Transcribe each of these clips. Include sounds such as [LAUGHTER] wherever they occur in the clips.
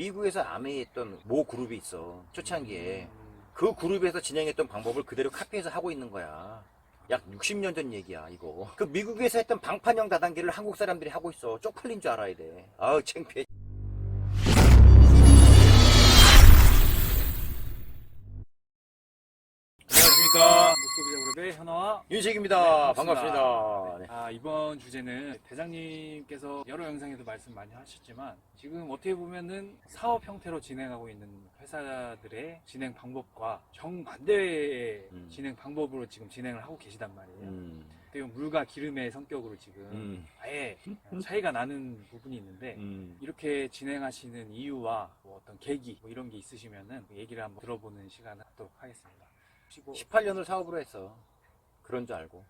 미국에서 아메이했던 모 그룹이 있어 초창기에 음, 그 그룹에서 진행했던 방법을 그대로 카피해서 하고 있는 거야. 약 60년 전 얘기야, 이거. 그 미국에서 했던 방판형 다단계를 한국 사람들이 하고 있어. 쪽팔린 줄 알아야 돼. 아우, 창피해. 현아와 윤식입니다. 네, 반갑습니다. 네. 아, 이번 주제는 대장님께서 여러 영상에도 말씀 많이 하셨지만 지금 어떻게 보면은 사업 형태로 진행하고 있는 회사들의 진행 방법과 정반대의 음. 진행 방법으로 지금 진행을 하고 계시단 말이에요. 음, 어떻게 물과 기름의 성격으로 지금 음, 아예 차이가 나는 부분이 있는데 음. 이렇게 진행하시는 이유와 뭐 어떤 계기 뭐 이런 게 있으시면은 얘기를 한번 들어보는 시간을 갖도록 하겠습니다. 혹시 뭐 18년을 사업으로 했어. 그런 줄 알고.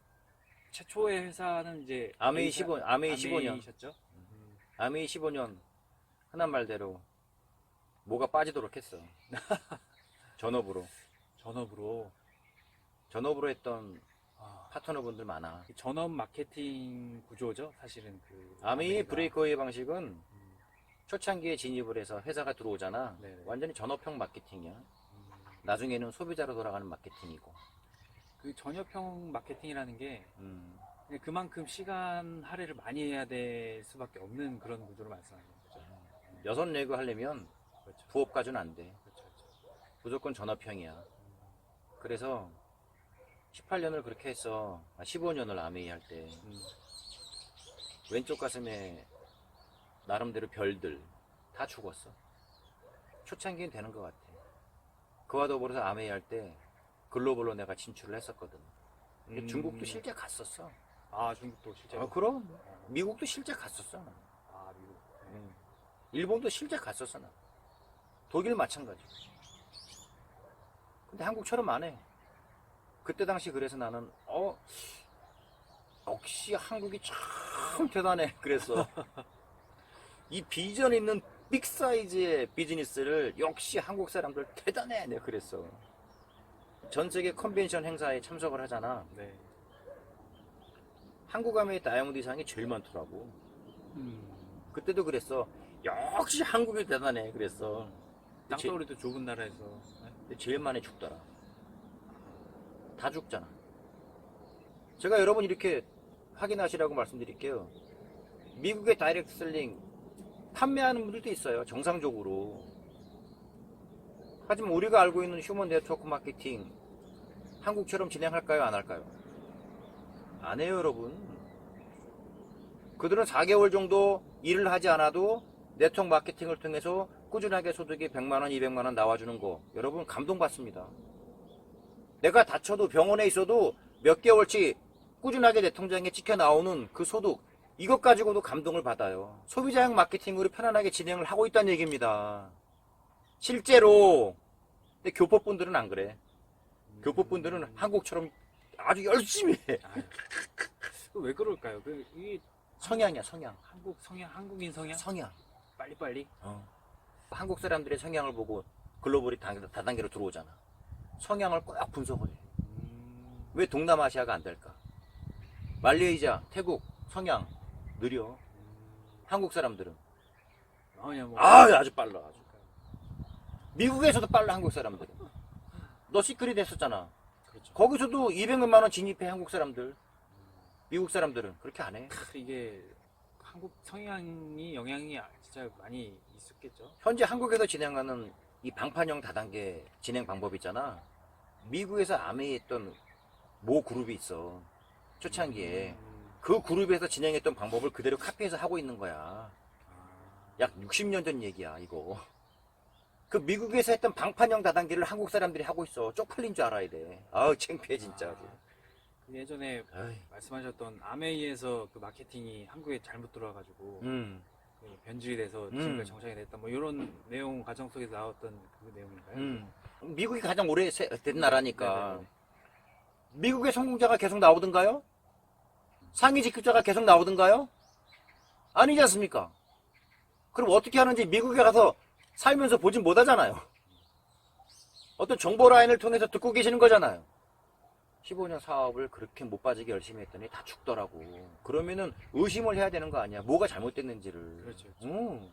최초의 회사는 이제 아메이 A사- 15, 아메이 15년. 아메이셨죠? 음, 아메이 15년. 흔한 말대로 뭐가 빠지도록 했어. [LAUGHS] 전업으로. 전업으로 전업으로 했던 아, 파트너분들 많아. 전업 마케팅 구조죠. 사실은 그 아메이. 브레이커의 방식은 음, 초창기에 진입을 해서 회사가 들어오잖아. 네네. 완전히 전업형 마케팅이야. 음, 나중에는 소비자로 돌아가는 마케팅이고. 그 전업형 마케팅이라는 게 음, 그만큼 시간 할애를 많이 해야 될 수밖에 없는 그런 구조를 말씀하시는 거죠. 여섯 레그 하려면 그렇죠. 부업 가지는 안 돼. 그렇죠. 그렇죠. 무조건 전업형이야. 그래서 18년을 그렇게 했어. 아, 15년을 아메이 할 때. 음, 왼쪽 가슴에 나름대로 별들 다 죽었어. 초창기엔 되는 것 같아. 그와 더불어서 아메이 할 때 글로벌로 내가 진출을 했었거든. 근데 음. 중국도 실제 갔었어. 아 중국도 실제로. 아, 그럼 미국도 실제 갔었어. 나. 아 미국. 네. 응. 일본도 실제 갔었어. 나. 독일 마찬가지. 근데 한국처럼 안 해. 그때 당시 그래서 나는 어 역시 한국이 참 대단해. [LAUGHS] 그랬어. 이 비전 있는 빅 사이즈의 비즈니스를 역시 한국 사람들 대단해. 내가 그랬어. 전 세계 컨벤션 행사에 참석을 하잖아. 네. 한국 아메이 다이아몬드 이상이 제일 많더라고. 음, 그때도 그랬어. 역시 한국이 대단해. 그랬어. 그치? 땅덩어리도 좁은 나라에서. 네? 근데 제일 많이 죽더라. 다 죽잖아. 제가 여러분 이렇게 확인하시라고 말씀드릴게요. 미국의 다이렉트 셀링 판매하는 분들도 있어요. 정상적으로. 하지만 우리가 알고 있는 휴먼 네트워크 마케팅 한국처럼 진행할까요? 안 할까요? 안 해요, 여러분. 그들은 4개월 정도 일을 하지 않아도 네트워크 마케팅을 통해서 꾸준하게 소득이 100만원, 200만원 나와주는 거. 여러분, 감동받습니다. 내가 다쳐도 병원에 있어도 몇 개월치 꾸준하게 내 통장에 찍혀 나오는 그 소득. 이것 가지고도 감동을 받아요. 소비자형 마케팅으로 편안하게 진행을 하고 있다는 얘기입니다. 실제로. 근데 교포분들은 안 그래. 교포분들은 한국처럼 아주 열심히 해. 아유, 그왜 그럴까요? 그 이게 성향이야, 성향. 한국 성향, 한국인 성향? 성향. 빨리빨리. 어. 한국 사람들의 성향을 보고 글로벌이 다- 다단계로 들어오잖아. 성향을 꼭 분석을 해. 음, 왜 동남아시아가 안 될까? 말레이시아, 태국, 성향 느려. 한국 사람들은 아니야 뭐. 아 아주 빨라. 아주. 미국에서도 빨라 한국 사람들은. 너 시크릿 했었잖아. 그렇죠. 거기서도 200만 원 진입해 한국 사람들. 미국 사람들은 그렇게 안 해. 크, 이게 한국 성향이 영향이 진짜 많이 있었겠죠. 현재 한국에서 진행하는 이 방판형 다단계 진행 방법 있잖아. 미국에서 아메이했던 모 그룹이 있어. 초창기에. 음, 그 그룹에서 진행했던 방법을 그대로 카피해서 하고 있는 거야. 아, 약 60년 전 얘기야, 이거. 그 미국에서 했던 방판형 다단계를 한국 사람들이 하고 있어. 쪽팔린 줄 알아야 돼. 아우, 창피해, 진짜. 아주. 그 예전에 아이, 말씀하셨던 아메이에서 그 마케팅이 한국에 잘못 들어와가지고 음, 그 변질이 돼서 음. 지금까지 정착이 됐다. 뭐 이런 내용 과정 속에서 나왔던 그 내용인가요? 음. 미국이 가장 오래 세- 된 나라니까. 네네네. 미국의 성공자가 계속 나오던가요? 상위 직급자가 계속 나오던가요? 아니지 않습니까? 그럼 어떻게 하는지 미국에 가서 살면서 보진 못하잖아요. 어떤 정보 라인을 통해서 듣고 계시는 거잖아요. 15년 사업을 그렇게 못 빠지게 열심히 했더니 다 죽더라고. 그러면은 의심을 해야 되는 거 아니야. 뭐가 잘못됐는지를. 그렇죠, 그렇죠. 음.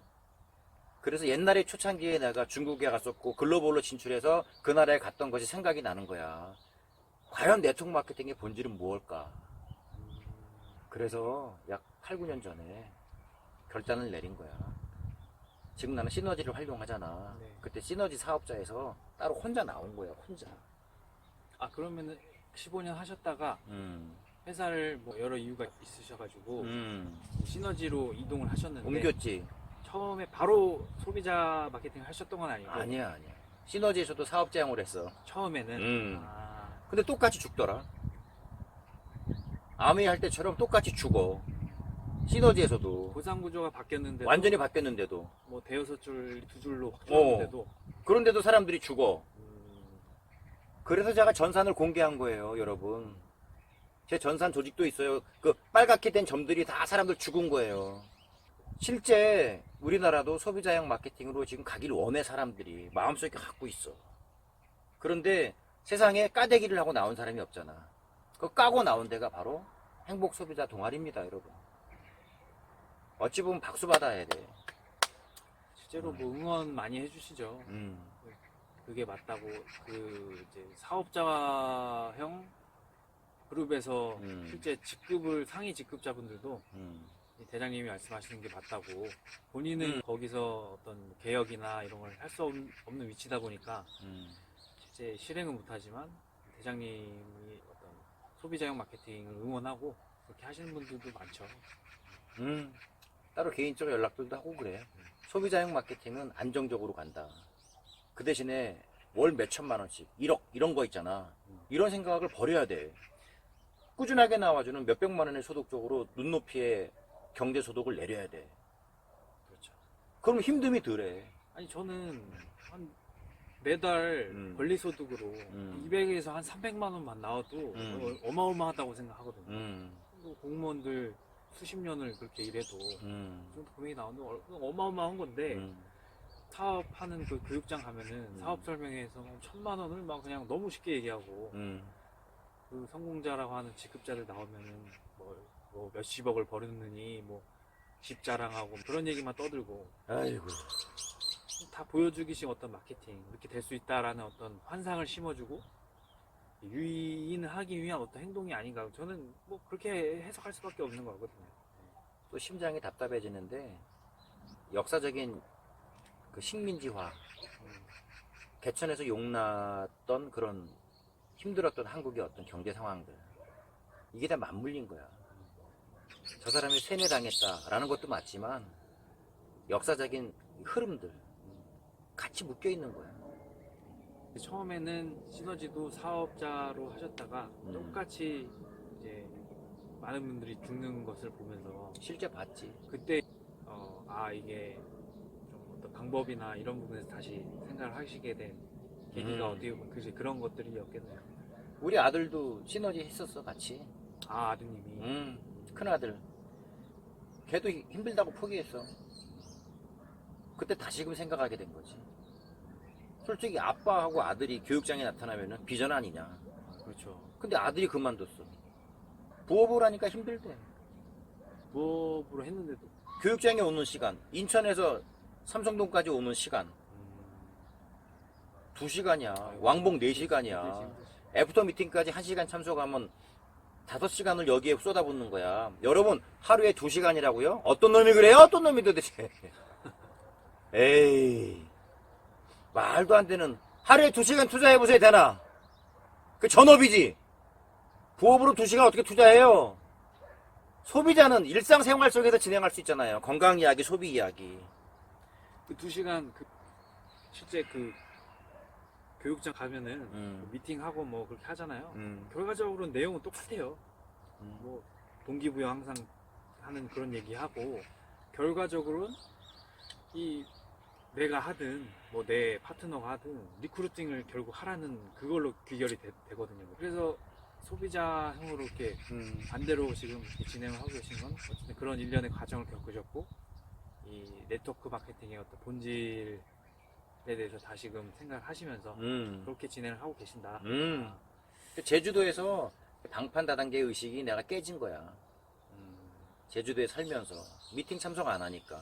그래서 옛날에 초창기에 내가 중국에 갔었고 글로벌로 진출해서 그 나라에 갔던 것이 생각이 나는 거야. 과연 네트워크 마케팅의 본질은 무엇일까? 그래서 약 8, 9년 전에 결단을 내린 거야. 지금 나는 시너지를 활용하잖아. 네. 그때 시너지 사업자에서 따로 혼자 나온 거야, 혼자. 아 그러면은 15년 하셨다가 음, 회사를 뭐 여러 이유가 있으셔가지고 음. 시너지로 이동을 하셨는데 옮겼지. 처음에 바로 소비자 마케팅 을 하셨던 건 아니고 아니야, 아니야. 시너지에서도 사업자형을 했어. 처음에는 음. 아, 근데 똑같이 죽더라. 아메이 할 때처럼 똑같이 죽어. 시너지에서도. 보상 구조가 바뀌었는데도 완전히 바뀌었는데도. 뭐 대여섯 줄 두 줄로 확 줄었는데도 그런데도 사람들이 죽어. 음, 그래서 제가 전산을 공개한 거예요, 여러분. 제 전산 조직도 있어요. 그 빨갛게 된 점들이 다 사람들 죽은 거예요. 실제 우리나라도 소비자형 마케팅으로 지금 가기를 원해 사람들이 마음속에 갖고 있어. 그런데 세상에 까대기를 하고 나온 사람이 없잖아. 그 까고 나온 데가 바로 행복 소비자 동아리입니다, 여러분. 어찌 보면 박수 받아야 돼. 실제로 뭐 응원 많이 해주시죠. 음. 그게 맞다고 그 이제 사업자형 그룹에서 음. 실제 직급을 상위 직급자분들도 음. 이 대장님이 말씀하시는 게 맞다고 본인은 음. 거기서 어떤 개혁이나 이런 걸 할 수 없는 위치다 보니까 음. 실제 실행은 못하지만 대장님이 어떤 소비자형 마케팅을 응원하고 그렇게 하시는 분들도 많죠. 음, 따로 개인적으로 연락들도 하고 그래. 소비자형 마케팅은 안정적으로 간다. 그 대신에 월 몇천만 원씩, 1억, 이런 거 있잖아. 이런 생각을 버려야 돼. 꾸준하게 나와주는 몇백만 원의 소득 쪽으로 눈높이의 경제 소득을 내려야 돼. 그렇죠. 그럼 힘듦이 덜해. 아니 저는 한 매달 음. 권리 소득으로 음. 200에서 한 300만 원만 나와도 음. 어- 어마어마하다고 생각하거든요. 음, 또 공무원들 수십 년을 그렇게 일해도 음, 그 정도 금액이 나오는 건 어- 어마어마한 건데 음, 사업하는 그 교육장 가면은 음. 사업 설명회에서 뭐 천만 원을 막 그냥 너무 쉽게 얘기하고 음. 그 성공자라고 하는 직급자들 나오면은 뭐, 뭐 몇십억을 벌었느니 뭐 집 자랑하고 그런 얘기만 떠들고 아이고. 다 보여주기식 어떤 마케팅 이렇게 될 수 있다라는 어떤 환상을 심어주고 유인하기 위한 어떤 행동이 아닌가 저는 뭐 그렇게 해석할 수밖에 없는 거거든요. 또 심장이 답답해지는데 역사적인 그 식민지화 음, 개천에서 용났던 그런 힘들었던 한국의 어떤 경제 상황들 이게 다 맞물린 거야. 저 사람이 세뇌당했다라는 것도 맞지만 역사적인 흐름들 같이 묶여 있는 거야. 처음에는 시너지도 사업자로 하셨다가 음. 똑같이 이제 많은 분들이 죽는 것을 보면서 실제 봤지. 그때 어, 아 이게 좀 어떤 방법이나 이런 부분에서 다시 생각을 하시게 된 계기가 음. 어떻게 보면 그지 그런 것들이었겠네요. 우리 아들도 시너지 했었어 같이. 아 아드님이 음, 큰 아들. 걔도 히- 힘들다고 포기했어. 그때 다시금 생각하게 된 거지. 솔직히 아빠하고 아들이 교육장에 나타나면은 비전 아니냐. 그렇죠. 근데 아들이 그만뒀어. 부업을 하니까 힘들대. 부업으로 했는데도 교육장에 오는 시간, 인천에서 삼성동까지 오는 시간, 음, 두시간이야 왕복 힘들지, 4시간이야. 힘들지. 애프터 미팅까지 1시간 참석하면 5시간을 여기에 쏟아붓는 거야. 여러분, 하루에 2시간이라고요? 어떤 놈이 그래요? 어떤 놈이 도대체. [LAUGHS] 에이. 말도 안 되는. 하루에 2시간 투자해 보세요, 되나? 그 전업이지. 부업으로 2시간 어떻게 투자해요? 소비자는 일상생활 속에서 진행할 수 있잖아요. 건강 이야기, 소비 이야기. 그 두 시간 그 실제 그 교육장 가면은 음. 그 미팅하고 뭐 그렇게 하잖아요. 음, 결과적으로 내용은 똑같아요. 음. 뭐 동기부여 항상 하는 그런 얘기하고 결과적으로는 이 내가 하든 뭐 내 파트너가 하든 리크루팅을 결국 하라는 그걸로 귀결이 되, 거든요 그래서 소비자형으로 이렇게 음. 반대로 지금 이렇게 진행을 하고 계신 건 어쨌든 그런 일련의 과정을 겪으셨고 이 네트워크 마케팅의 어떤 본질에 대해서 다시금 생각을 하시면서 음. 그렇게 진행을 하고 계신다. 음. 제주도에서 방판 다단계 의식이 내가 깨진 거야. 음, 제주도에 살면서 미팅 참석 안 하니까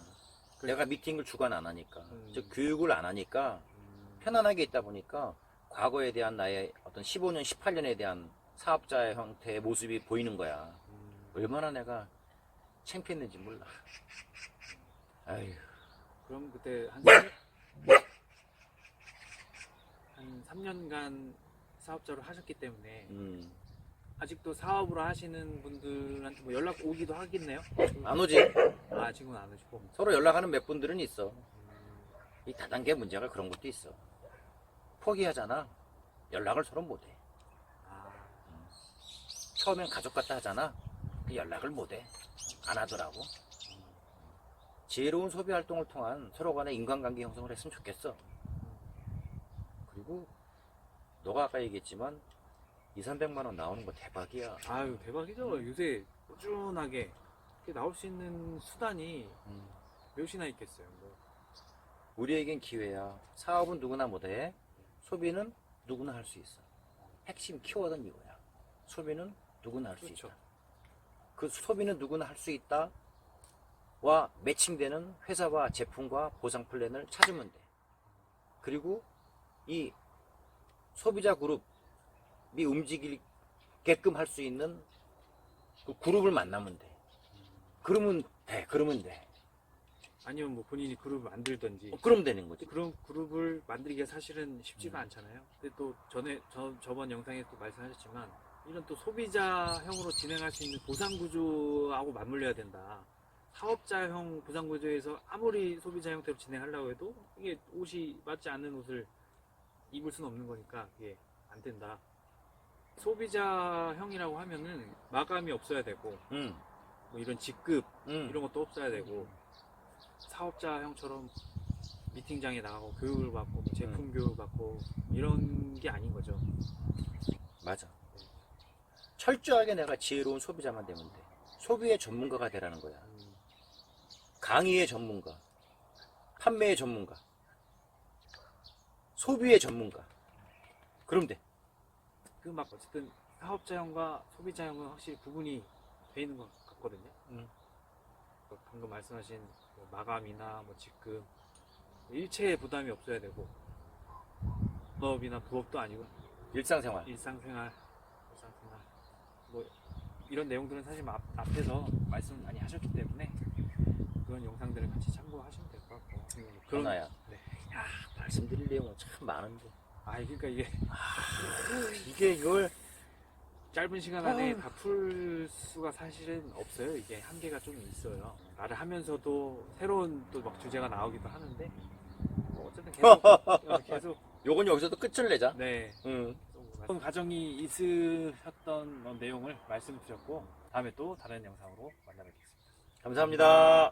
내가 미팅을 주관 안 하니까, 음. 즉 교육을 안 하니까 음, 편안하게 있다 보니까 과거에 대한 나의 어떤 15년, 18년에 대한 사업자의 형태의 모습이 보이는 거야. 음, 얼마나 내가 창피했는지 몰라. 아휴, 그럼 그때 한 3, 한 3년간 사업자로 하셨기 때문에 음, 아직도 사업으로 하시는 분들한테 뭐 연락 오기도 하겠네요. 안 오지. 아 지금은 안 오시고. 서로 연락하는 몇 분들은 있어. 음, 이 다단계 문제가 그런 것도 있어. 포기하잖아. 연락을 서로 못해. 아, 처음엔 가족 같다 하잖아. 그 연락을 못해. 안 하더라고. 지혜로운 소비 활동을 통한 서로 간의 인간관계 형성을 했으면 좋겠어. 그리고 너가 아까 얘기했지만 2, 300만 원 나오는 거 대박이야. 아유 대박이죠. 요새 꾸준하게 이렇게 나올 수 있는 수단이 음. 몇이나 있겠어요. 뭐. 우리에겐 기회야. 사업은 누구나 못해. 소비는 누구나 할 수 있어. 핵심 키워드는 이거야. 소비는 누구나 할수 그렇죠. 있다. 그 소비는 누구나 할 수 있다. 와 매칭되는 회사와 제품과 보상 플랜을 찾으면 돼. 그리고 이 소비자 그룹이 움직이게끔 할 수 있는 그 그룹을 만나면 돼. 그러면 돼. 그러면 돼. 아니면 뭐 본인이 그룹을 만들든지. 어, 그럼 되는 거지. 그런 그룹을 만들기가 사실은 쉽지가 음. 않잖아요. 근데 또 전에 저 저번 영상에 또 말씀하셨지만 이런 또 소비자형으로 진행할 수 있는 보상 구조하고 맞물려야 된다. 사업자형 보상 구조에서 아무리 소비자 형태로 진행하려고 해도 이게 옷이 맞지 않는 옷을 입을 수는 없는 거니까 이게 안 된다. 소비자형이라고 하면은 마감이 없어야 되고 응, 뭐 이런 직급 응. 이런 것도 없어야 되고 사업자형처럼 미팅장에 나가고 교육을 받고 뭐 제품 교육 받고 이런 게 아닌 거죠. 맞아. 철저하게 내가 지혜로운 소비자만 되면 돼. 소비의 전문가가 되라는 거야. 음, 강의의 전문가, 판매의 전문가, 소비의 전문가. 그럼 돼. 그 막 어쨌든 사업자형과 소비자형은 확실히 구분이 돼 있는 것 같거든요. 음. 뭐 방금 말씀하신 뭐 마감이나 뭐 직급 일체의 부담이 없어야 되고 본업이나 부업도 아니고 일상생활. 일상생활, 일상생활 뭐 이런 내용들은 사실 앞, 앞에서 말씀 많이 하셨기 때문에 그런 영상들을 같이 참고하시면 될 것 같고 음, 그런. 네. 말씀드릴 내용은 참 많은데. 아 그러니까 이게 [LAUGHS] 이게 이걸 짧은 시간 안에 아유. 다풀 수가 사실은 없어요. 이게 한계가 좀 있어요. 말을 하면서도 새로운 또 막 주제가 나오기도 하는데 뭐 어쨌든 계속 [LAUGHS] 어, 계속 요건 여기서도 끝을 내자. 네 응. 그런 과정이 있으셨던 뭐 내용을 말씀드렸고 다음에 또 다른 영상으로 만나뵙겠습니다. 감사합니다.